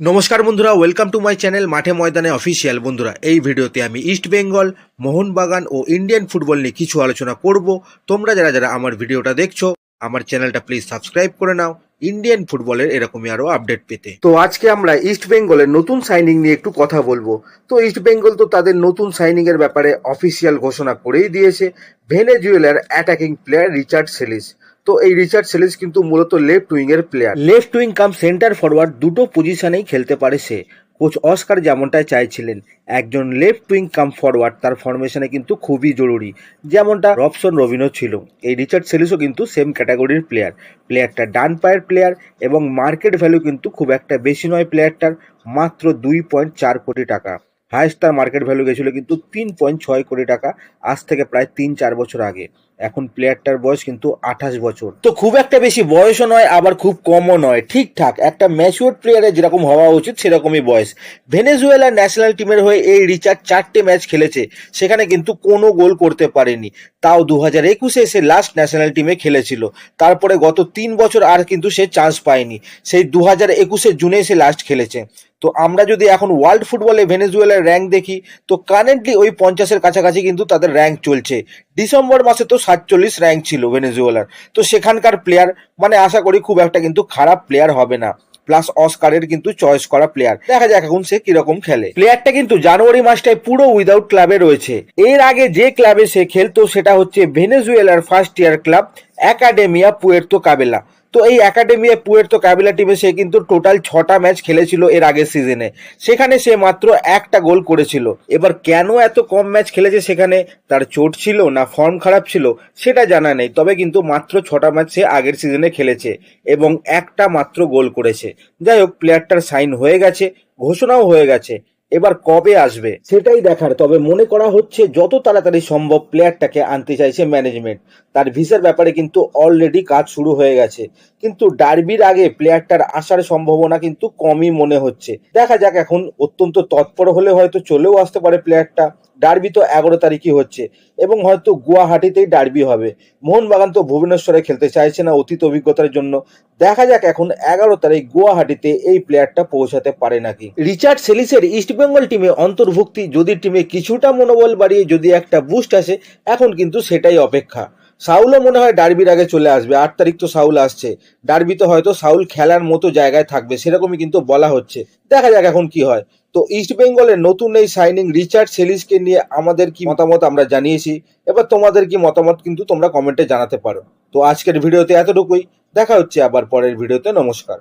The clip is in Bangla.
নমস্কার বন্ধুরা ওয়েলকাম টু মাই চ্যানেল মাঠে ময়দানে অফিসিয়াল বন্ধুরা। এই ভিডিওতে আমি ইস্ট বেঙ্গল মোহনবাগান ও ইন্ডিয়ান ফুটবল নিয়ে কিছু আলোচনা করব। তোমরা যারা যারা আমার ভিডিওটা দেখছ, আমার চ্যানেলটা প্লিজ সাবস্ক্রাইব করে নাও। ইন্ডিয়ান ফুটবলের এরকমই আরও আপডেট পেতে। তো আজকে আমরা ইস্ট বেঙ্গলের নতুন সাইনিং নিয়ে একটু কথা বলব। তো ইস্ট বেঙ্গল তো তাদের নতুন সাইনিং এর ব্যাপারে অফিসিয়াল ঘোষণা করেই দিয়েছে। ভেনেজুয়েলার অ্যাটাকিং প্লেয়ার রিচার্ড সেলিস তো এই রিচার্ড সেলিস কিন্তু মূলত লেফট উইং এর player left wing cum centre forward দুটো পজিশনেই খেলতে পারে সে। কোচ অস্কার যেমনটাই চাইছিলেন, একজন লেফট উইং কাম ফরওয়ার্ড তার ফরমেশনে কিন্তু খুবই জরুরি। যেমনটা রবসন রবিনও ছিল। এই রিচার্ড সেলিসও কিন্তু সেম ক্যাটাগরির প্লেয়ার প্লেয়ারটা ডান পায়ের প্লেয়ার এবং মার্কেট ভ্যালু কিন্তু খুব একটা বেশি নয় প্লেয়ারটার মাত্র দুই পয়েন্ট চার কোটি টাকা। হাইস্ট তার মার্কেট ভ্যালু গেছিল কিন্তু তিন পয়েন্ট ছয় কোটি টাকা, আজ থেকে প্রায় তিন চার বছর আগে। এখন প্লেয়ারটার বয়স কিন্তু আঠাশ বছর। তো খুব একটা বেশি বয়সও নয়, আবার খুব কমও নয়। ঠিকঠাক, একটা ম্যাচিওর প্লেয়ারের যেরকম হওয়া উচিত, সেরকমই বয়স। ভেনেজুয়েলা ন্যাশনাল টিমের হয়ে এই রিচার্ড চারটে ম্যাচ খেলেছে, সেখানে কিন্তু কোনো গোল করতে পারেনি। তাও দু হাজার একুশে সে লাস্ট ন্যাশনাল টিমে খেলেছিল। তারপরে গত তিন বছর আর কিন্তু সে চান্স পায়নি। সেই দু হাজার একুশে জুনে সে লাস্ট খেলেছে। তো আমরা যদি এখন ওয়ার্ল্ড ফুটবলে ভেনেজুয়েলার র্যাঙ্ক দেখি, তো কারেন্টলি ওই পঞ্চাশের কাছাকাছি কিন্তু তাদের র্যাঙ্ক চলছে। ডিসেম্বর মাসে তো সাতচল্লিশ র্যাঙ্ক ছিল ভেনেজুয়েলার তো সেখানকার প্লেয়ার মানে আশা করি খুব একটা কিন্তু খারাপ প্লেয়ার হবে না। প্লাস অস্কারের কিন্তু চয়েস করা প্লেয়ার দেখা যাক এখন সে কীরকম খেলে। প্লেয়ারটা কিন্তু জানুয়ারি মাসটায় পুরো উইদাউট ক্লাবে রয়েছে। এর আগে যে ক্লাবে সে খেলতো, সেটা হচ্ছে ভেনেজুয়েলার first year club Academia Puerto Cabello. তো এই একাডেমিয়া পুয়ের্তো কাবিলা টিমে সে কিন্তু টোটাল ছটা ম্যাচ খেলেছিল এর আগের সিজনে সেখানে সে মাত্র একটা গোল করেছিল। এবার কেন এত কম ম্যাচ খেলেছে সেখানে তার চোট ছিল না ফর্ম খারাপ ছিল সেটা জানা নেই। তবে কিন্তু মাত্র ছটা ম্যাচ সে আগের সিজনে খেলেছে এবং একটা মাত্র গোল করেছে। যাই হোক প্লেয়ারটার সাইন হয়ে গেছে, ঘোষণাও হয়ে গেছে। এবার কবে আসবে? সেটাই দেখার। তবে মনে করা হচ্ছে যত তাড়াতাড়ি সম্ভব প্লেয়ারটাকে আনতে চাইছে ম্যানেজমেন্ট। তার ভিসার ব্যাপারে কিন্তু অলরেডি কাজ শুরু হয়ে গেছে। কিন্তু ডার্বির আগে প্লেয়ারটার আসার সম্ভাবনা কিন্তু কমই মনে হচ্ছে। দেখা যাক এখন অত্যন্ত তৎপর হলে হয়তো চলেও আসতে পারে প্লেয়ারটা। ডার্বি তো এগারো তারিখই হচ্ছে। এবং হয়তো গুয়াহাটিতেই ডার্বি হবে। মোহনবাগান তো ভুবনেশ্বরে খেলতে চাইছে না অতীত অভিজ্ঞতার জন্য। দেখা যাক এখন এগারো তারিখ গুয়াহাটিতে এই প্লেয়ারটা পৌঁছাতে পারে নাকি। রিচার্ড সেলিসের ইস্টবেঙ্গল টিমে অন্তর্ভুক্তি, যদি টিমে কিছুটা মনোবল বাড়িয়ে যদি একটা বুস্ট আসে, এখন কিন্তু সেটাই অপেক্ষা। সাউলও মনে হয় ডার্বির আগে চলে আসবে। আট তারিখ তো সাউল আসছে। ডার্বি তো হয়তো সাউল খেলার মতো জায়গায় থাকবে, সেরকমই কিন্তু বলা হচ্ছে। দেখা যাক এখন কি হয়। তো ইস্ট বেঙ্গলের নতুন এই সাইনিং রিচার্ড সেলিসকে নিয়ে আমাদের কি মতামত আমরা জানিয়েছি? এবার তোমাদের কি মতামত কিন্তু তোমরা কমেন্টে জানাতে পারো। তো আজকের ভিডিওতে এতটুকুই। দেখা হচ্ছে আবার পরের ভিডিওতে। নমস্কার।